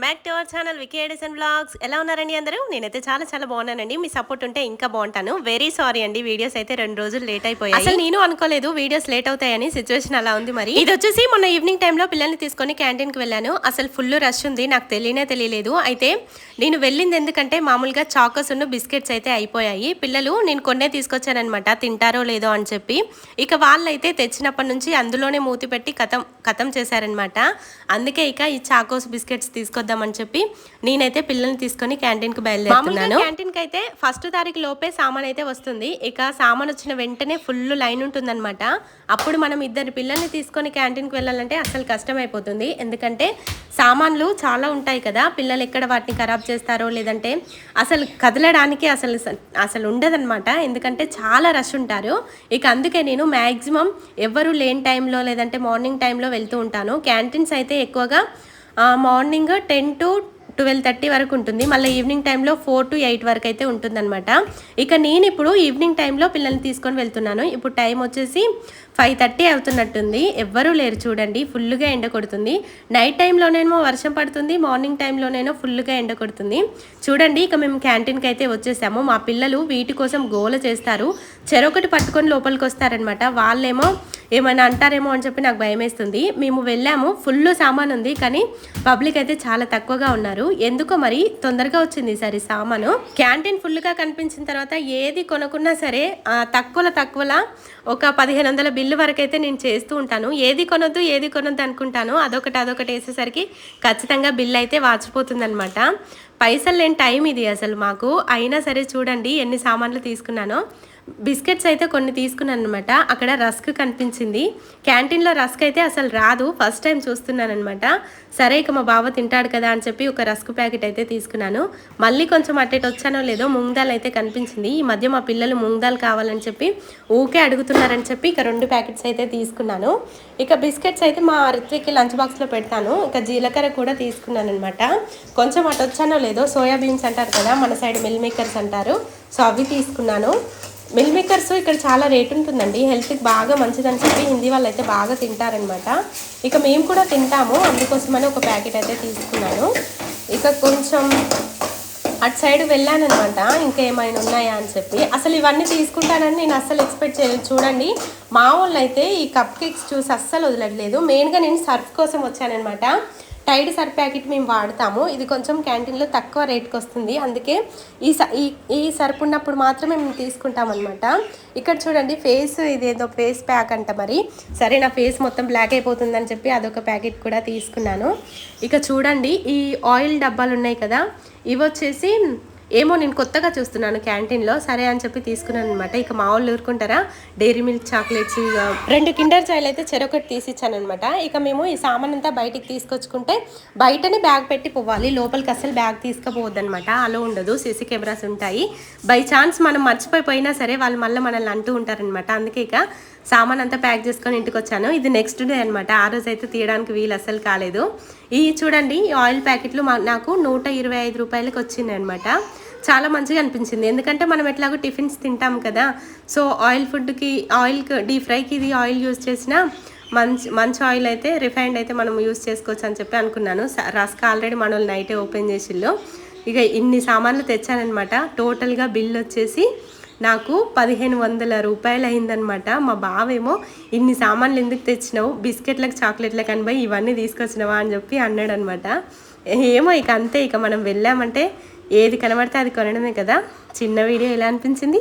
Welcome back to our channel Vicky Edison blogs ఎలా ఉన్నారండి అందరూ? నేనైతే చాలా చాలా బాగున్నానండి. మీ సపోర్ట్ ఉంటే ఇంకా బాగుంటాను. వెరీ సారీ అండి. వీడియోస్ అయితే రెండు రోజులు లేట్ అయిపోయాయి. అసలు నేను అనుకోలేదు వీడియోస్ లేట్ అవుతాయని సిచ్యువేషన్ అలా ఉంది మరి. ఇది వచ్చేసి మొన్న ఈవినింగ్ టైంలో పిల్లల్ని తీసుకొని క్యాంటీన్కి వెళ్ళాను. అసలు ఫుల్ రష్ ఉంది. నాకు తెలియనే తెలియలేదు. అయితే నేను వెళ్ళింది ఎందుకంటే మామూలుగా చాకోస్ ఉన్న బిస్కెట్స్ అయితే అయిపోయాయి. పిల్లలు నేను కొన్నే తీసుకొచ్చానమాట తింటారో లేదో అని చెప్పి ఇక వాళ్ళైతే తెచ్చినప్పటి నుంచి అందులోనే మూతి పెట్టి కథం కథం చేశారనమాట అందుకే ఇక ఈ చాకోస్ బిస్కెట్స్ చేద్దామని చెప్పి నేనైతే పిల్లల్ని తీసుకొని క్యాంటీన్కి బయలుదేరుతున్నాను. క్యాంటీన్కి అయితే ఫస్ట్ తారీఖు లోపే సామాన్ అయితే వస్తుంది. ఇక సామాన్ వచ్చిన వెంటనే ఫుల్ లైన్ ఉంటుందన్నమాట. అప్పుడు మనం ఇద్దరు పిల్లల్ని తీసుకొని క్యాంటీన్కి వెళ్ళాలంటే అసలు కష్టం అయిపోతుంది ఎందుకంటే సామాన్లు చాలా ఉంటాయి కదా. పిల్లలు ఎక్కడ వాటిని ఖరాబ్ చేస్తారో లేదంటే అసలు కదలడానికి అసలు అసలు ఉండదన్నమాట. ఎందుకంటే చాలా రష్ ఉంటారు. ఇక అందుకే నేను మ్యాక్సిమం ఎవరు లేని టైంలో లేదంటే మార్నింగ్ టైంలో వెళ్తూ ఉంటాను. క్యాంటీన్స్ అయితే ఎక్కువగా morning ten to twelve thirty వరకు ఉంటుంది. మళ్ళీ ఈవినింగ్ టైంలో ఫోర్ టు ఎయిట్ వరకు అయితే ఉంటుందన్నమాట. ఇక నేను ఇప్పుడు ఈవినింగ్ టైంలో పిల్లల్ని తీసుకొని వెళ్తున్నాను. ఇప్పుడు టైం వచ్చేసి ఫైవ్ థర్టీ అవుతున్నట్టుంది. ఎవ్వరూ లేరు చూడండి. ఫుల్గా ఎండ కొడుతుంది. నైట్ టైంలోనేమో వర్షం పడుతుంది. మార్నింగ్ టైంలోనేమో ఫుల్గా ఎండ కొడుతుంది. చూడండి ఇక మేము క్యాంటీన్కి అయితే వచ్చేసాము. మా పిల్లలు వీటి కోసం గోల చేస్తారు. చెరొకటి పట్టుకొని లోపలికి వస్తారనమాట వాళ్ళేమో ఏమైనా అంటారేమో అని చెప్పి నాకు భయం వేస్తుంది మేము వెళ్ళాము. ఫుల్ సామాన్ ఉంది. కానీ పబ్లిక్ అయితే చాలా తక్కువగా ఉన్నారు. ఎందుకో మరి తొందరగా వచ్చింది సరే సామాను. క్యాంటీన్ ఫుల్గా కనిపించిన తర్వాత ఏది కొనుక్కున్నా సరే తక్కువలో తక్కువలా ఒక పదిహేను వందల బిల్లు వరకు అయితే నేను చేస్తూ ఉంటాను. ఏది కొనొద్దు ఏది కొనొద్దు అనుకుంటాను. అదొకటి అదొకటి వేసేసరికి ఖచ్చితంగా బిల్ అయితే వాచిపోతుంది అనమాట పైసలు లేని టైం ఇది అసలు మాకు. అయినా సరే చూడండి ఎన్ని సామాన్లు తీసుకున్నానో. బిస్కెట్స్ అయితే కొన్ని తీసుకున్నాను అనమాట అక్కడ రస్క్ కనిపించింది. క్యాంటీన్లో రస్క్ అయితే అసలు రాదు. ఫస్ట్ టైం చూస్తున్నాను అనమాట సరే ఇక మా బావ తింటాడు కదా అని చెప్పి ఒక రస్క్ ప్యాకెట్ అయితే తీసుకున్నాను. మళ్ళీ కొంచెం అట్టేట్ వచ్చానో లేదో ముంగ్దాల్ అయితే కనిపించింది. ఈ మధ్య మా పిల్లలు ముంగ్దాల్ కావాలని చెప్పి ఊకే అడుగుతున్నారని చెప్పి ఇక రెండు ప్యాకెట్స్ అయితే తీసుకున్నాను. ఇక బిస్కెట్స్ అయితే మా రిత్వికి లంచ్ బాక్స్లో పెడతాను. ఇక జీలకర్ర కూడా తీసుకున్నాను అనమాట కొంచెం అటు వచ్చానో లేదో సోయాబీన్స్ అంటారు కదా మన సైడ్ మిల్ మేకర్స్ అంటారు. సో అవి తీసుకున్నాను. మిల్ మేకర్స్ ఇక్కడ చాలా రేట్ ఉంటుందండి. హెల్త్కి బాగా మంచిదని చెప్పి హిందీ వాళ్ళు అయితే బాగా తింటారనమాట. ఇక మేము కూడా తింటాము. అందుకోసమని ఒక ప్యాకెట్ అయితే తీసుకున్నాను. ఇక కొంచెం అటు సైడ్ వెళ్ళానమాట ఇంకా ఏమైనా ఉన్నాయా అని చెప్పి. అసలు ఇవన్నీ తీసుకుంటానని నేను అస్సలు ఎక్స్పెక్ట్ చేయలేదు. చూడండి మా వాళ్ళు అయితే ఈ కప్ కేక్స్ చూసి అస్సలు వదలట్లేదు. మెయిన్గా నేను సర్ఫ్ కోసం వచ్చానమాట టైడ్ సర్ ప్యాకెట్ మేము వాడతాము. ఇది కొంచెం క్యాంటీన్లో తక్కువ రేట్కి వస్తుంది. అందుకే ఈ ఈ ఈ సర్ఫ్ ఉన్నప్పుడు మాత్రమే మేము తీసుకుంటాం అనమాట ఇక్కడ చూడండి ఫేస్ ఇదేదో ఫేస్ ప్యాక్ అంట మరి. సరే నా ఫేస్ మొత్తం బ్లాక్ అయిపోతుందని చెప్పి అదొక ప్యాకెట్ కూడా తీసుకున్నాను. ఇక చూడండి ఈ ఆయిల్ డబ్బాలు ఉన్నాయి కదా. ఇవి వచ్చేసి ఏమో నేను కొత్తగా చూస్తున్నాను క్యాంటీన్లో. సరే అని చెప్పి తీసుకున్నాను అనమాట ఇక మా వాళ్ళు ఊరుకుంటారా? డైరీ మిల్క్ చాక్లెట్స్ రెండు కిండర్ చాయలు అయితే చెరొకటి తీసిచ్చాను అనమాట ఇక మేము ఈ సామాన్ అంతా బయటికి తీసుకొచ్చుకుంటే బయటనే బ్యాగ్ పెట్టి పోవాలి. లోపలికి అసలు బ్యాగ్ తీసుకుపోవద్దు అనమాట ఉండదు. సీసీ కెమెరాస్ ఉంటాయి. బై ఛాన్స్ మనం మర్చిపోయిపోయినా సరే వాళ్ళు మళ్ళీ మనల్ని అంటూ ఉంటారనమాట అందుకే ఇక సామాన్ అంతా ప్యాక్ చేసుకొని ఇంటికి వచ్చాను ఇది నెక్స్ట్ డే అనమాట ఆ రోజు అయితే తీయడానికి వీలు అసలు కాలేదు. ఈ చూడండి ఆయిల్ ప్యాకెట్లు నాకు నూట ఇరవై ఐదు రూపాయలకి వచ్చింది అనమాట చాలా మంచిగా అనిపించింది. ఎందుకంటే మనం ఎట్లాగో టిఫిన్స్ తింటాం కదా. సో ఆయిల్ ఫుడ్కి ఆయిల్ డీప్ ఫ్రైకి ఇది ఆయిల్ యూజ్ చేసిన మంచి మంచి ఆయిల్ అయితే రిఫైండ్ అయితే మనం యూజ్ చేసుకోవచ్చు అని చెప్పి అనుకున్నాను. రస్క్ ఆల్రెడీ మన నైటే ఓపెన్ చేసిళ్ళు. ఇక ఇన్ని సామాన్లు తెచ్చానమాట టోటల్గా బిల్ వచ్చేసి నాకు పదిహేను వందల రూపాయలు అయిందనమాట మా బావేమో ఇన్ని సామాన్లు ఎందుకు తెచ్చినావు? బిస్కెట్లకు చాక్లెట్లకు అని పోయి ఇవన్నీ తీసుకొచ్చినావా అని చెప్పి అన్నాడు అనమాట ఏమో ఇక అంతే. ఇక మనం వెళ్ళామంటే ఏది కనబడితే అది కొనడమే కదా. చిన్న వీడియో ఎలా అనిపించింది?